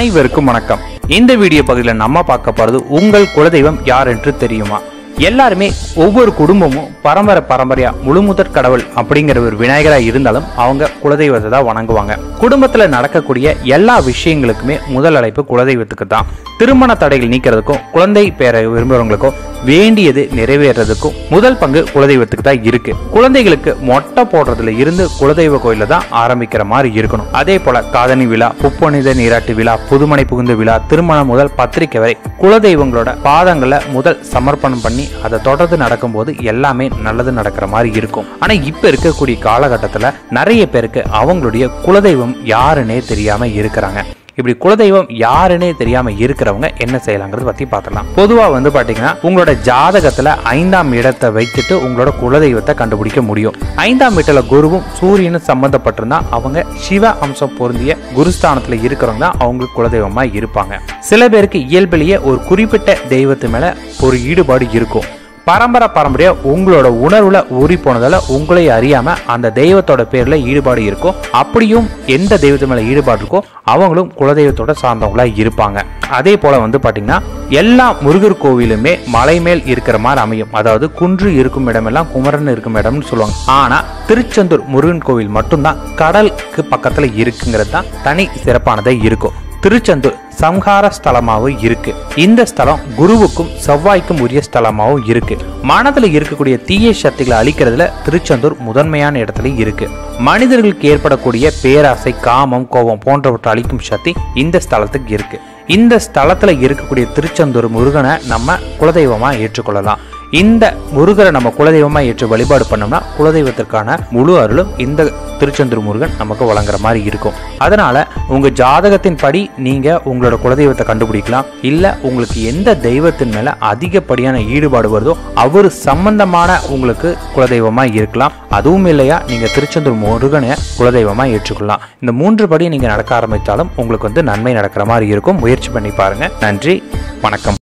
அனைவருக்கும் வணக்கம். இந்த வீடியோ பகுதியில் நம்ம பார்க்க போறது உங்கள் குலதெய்வம் யார் என்று தெரியுமா? எல்லாருமே ஒவ்வொரு குடும்பமும் பரம்பரை பரம்பரையா முழுமுதற் கடவுள் அப்படிங்கிற ஒரு விநாயகரா இருந்தாலும் அவங்க குலதெய்வத்தை தான் வணங்குவாங்க. குடும்பத்துல நடக்கக்கூடிய எல்லா விஷயங்களுக்குமே முதல் அழைப்பு குலதெய்வத்துக்கு தான். திருமண தடைகள் நீக்கிறதுக்கும் குழந்தை பேர விரும்புறவங்களுக்கும் வேண்டியது நிறைவேறதுக்கும் முதல் பங்கு குலதெய்வத்துக்கு தான் இருக்கு. குழந்தைகளுக்கு மொட்டை போடுறதுல இருந்து குலதெய்வ கோயில தான் ஆரம்பிக்கிற மாதிரி இருக்கணும். அதே போல காதணி விழா புப்பனித நீராட்டு விழா புதுமனை புகுந்த விழா திருமணம் முதல் பத்திரிக்கை வரை குலதெய்வங்களோட பாதங்களை முதல் சமர்ப்பணம் பண்ணி அதை தொடர்ந்து நடக்கும்போது எல்லாமே நல்லது நடக்கிற மாதிரி இருக்கும். ஆனா இப்ப இருக்கக்கூடிய காலகட்டத்துல நிறைய பேருக்கு அவங்களுடைய குலதெய்வம் யாருன்னே தெரியாம இருக்கிறாங்க. இப்படி குலதெய்வம் யாருன்னே தெரியாம இருக்கிறவங்க என்ன செய்யலாங்கிறது பத்தி பார்க்கலாம் பொதுவா வந்து பாத்தீங்கன்னா உங்களோட ஜாதகத்துல ஐந்தாம் இடத்தை வைத்துட்டு உங்களோட குலதெய்வத்தை கண்டுபிடிக்க முடியும். ஐந்தாம் வீட்டுல குருவும் சூரியனும் சம்பந்தப்பட்டிருந்தா அவங்க சிவ அம்சம் பொருந்திய குருஸ்தானத்துல இருக்கிறவங்க தான் அவங்களுக்கு குலதெய்வமா இருப்பாங்க. சில பேருக்கு இயல்பிலேயே ஒரு குறிப்பிட்ட தெய்வத்து மேல ஒரு ஈடுபாடு இருக்கும். பரம்பரை பரம்பரையா உங்களோட உணர்வுல ஊறி போனதால உங்களை அறியாம அந்த தெய்வத்தோட பேர்ல ஈடுபாடு இருக்கும் அப்படியும் எந்த தெய்வத்து மேல ஈடுபாடு இருக்கோ அவங்களும் குலதெய்வத்தோட சார்ந்தவங்களா இருப்பாங்க. அதே போல வந்து பாத்தீங்கன்னா எல்லா முருகர் கோவிலுமே மலை மேல் இருக்கிற மாதிரி அமையும். அதாவது குன்று இருக்கும் இடமெல்லாம் குமரன் இருக்கும் இடம்னு சொல்லுவாங்க. ஆனா திருச்செந்தூர் முருகன் கோவில் மட்டும்தான் கடலுக்கு பக்கத்துல இருக்குங்கிறது தான் தனி சிறப்பானதே இருக்கும் திருச்செந்தூர் சம்ஹார ஸ்தலமாகவும் இருக்கு. இந்த ஸ்தலம் குருவுக்கும் செவ்வாய்க்கும் உரிய ஸ்தலமாகவும் இருக்கு. மனதில் இருக்கக்கூடிய தீய சக்திகளை அழிக்கிறதுல திருச்செந்தூர் முதன்மையான இடத்துல இருக்கு. மனிதர்களுக்கு ஏற்படக்கூடிய பேராசை காமம் கோபம் போன்றவற்றை அழிக்கும் சக்தி இந்த ஸ்தலத்துக்கு இருக்கு. இந்த ஸ்தலத்துல இருக்கக்கூடிய திருச்செந்தூர் முருகனை நம்ம குலதெய்வமா ஏற்றுக்கொள்ளலாம். இந்த முருகரை நம்ம குலதெய்வமாக ஏற்று வழிபாடு பண்ணோம்னா குலதெய்வத்திற்கான முழு அருளும் இந்த திருச்செந்தூர் முருகன் நமக்கு வழங்குற மாதிரி இருக்கும். அதனால உங்க ஜாதகத்தின் படி நீங்க உங்களோட குலதெய்வத்தை கண்டுபிடிக்கலாம். இல்ல உங்களுக்கு எந்த தெய்வத்தின் மேல அதிகப்படியான ஈடுபாடு வருதோ அவர் சம்பந்தமான உங்களுக்கு குலதெய்வமா இருக்கலாம். அதுவும் இல்லையா நீங்க திருச்செந்தூர் முருகனை குலதெய்வமா ஏற்றுக்கொள்ளலாம். இந்த மூன்று படி நீங்க நடக்க ஆரம்பித்தாலும் உங்களுக்கு வந்து நன்மை நடக்கிற மாதிரி இருக்கும். முயற்சி பண்ணி பாருங்க. நன்றி வணக்கம்.